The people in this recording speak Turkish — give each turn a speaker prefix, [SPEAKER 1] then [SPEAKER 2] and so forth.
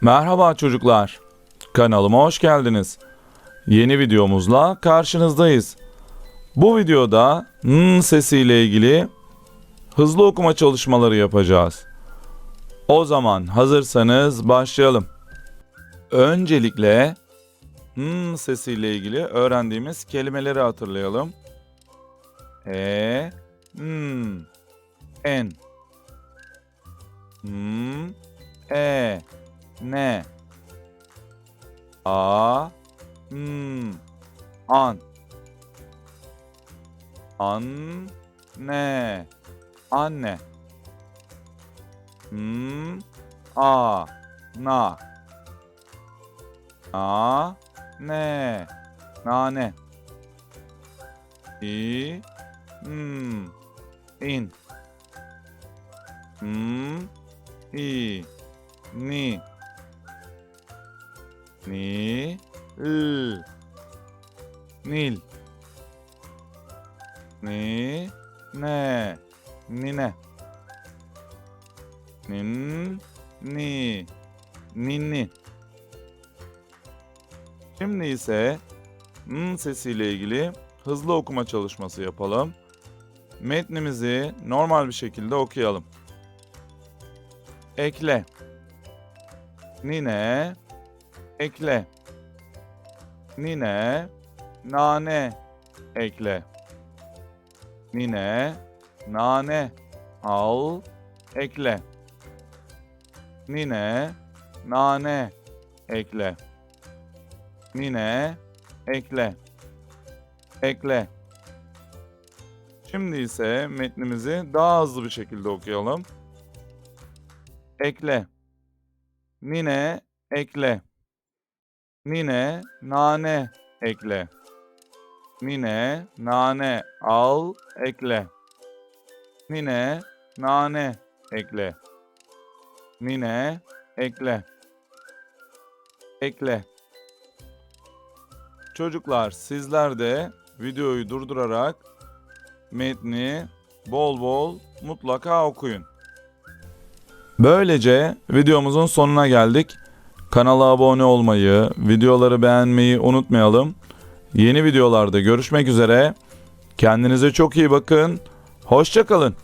[SPEAKER 1] Merhaba çocuklar. Kanalıma hoş geldiniz. Yeni videomuzla karşınızdayız. Bu videoda n sesiyle ilgili hızlı okuma çalışmaları yapacağız. O zaman hazırsanız başlayalım. Öncelikle n sesiyle ilgili öğrendiğimiz kelimeleri hatırlayalım. E, n, en, m, e, ne, a, m, an, an, ne, anne, m, a, na, na, ne, nane, i, m, in, m, i, ni, ni, l, nil, ni, ne, nine, nin, ni, ninni. Şimdi ise n sesiyle ilgili hızlı okuma çalışması yapalım. Metnimizi normal bir şekilde okuyalım. Ekle. Nine, ekle. Nine, nane, ekle. Nine, nane, al, ekle. Nine, nane, ekle. Nine, ekle. Ekle. Şimdi ise metnimizi daha hızlı bir şekilde okuyalım. Ekle. Nine, ekle. Nine, nane, ekle. Nine, nane, al, ekle. Nine, nane, ekle. Nine, ekle. Ekle. Çocuklar sizler de videoyu durdurarak metni bol bol mutlaka okuyun. Böylece videomuzun sonuna geldik. Kanala abone olmayı, videoları beğenmeyi unutmayalım. Yeni videolarda görüşmek üzere. Kendinize çok iyi bakın. Hoşçakalın.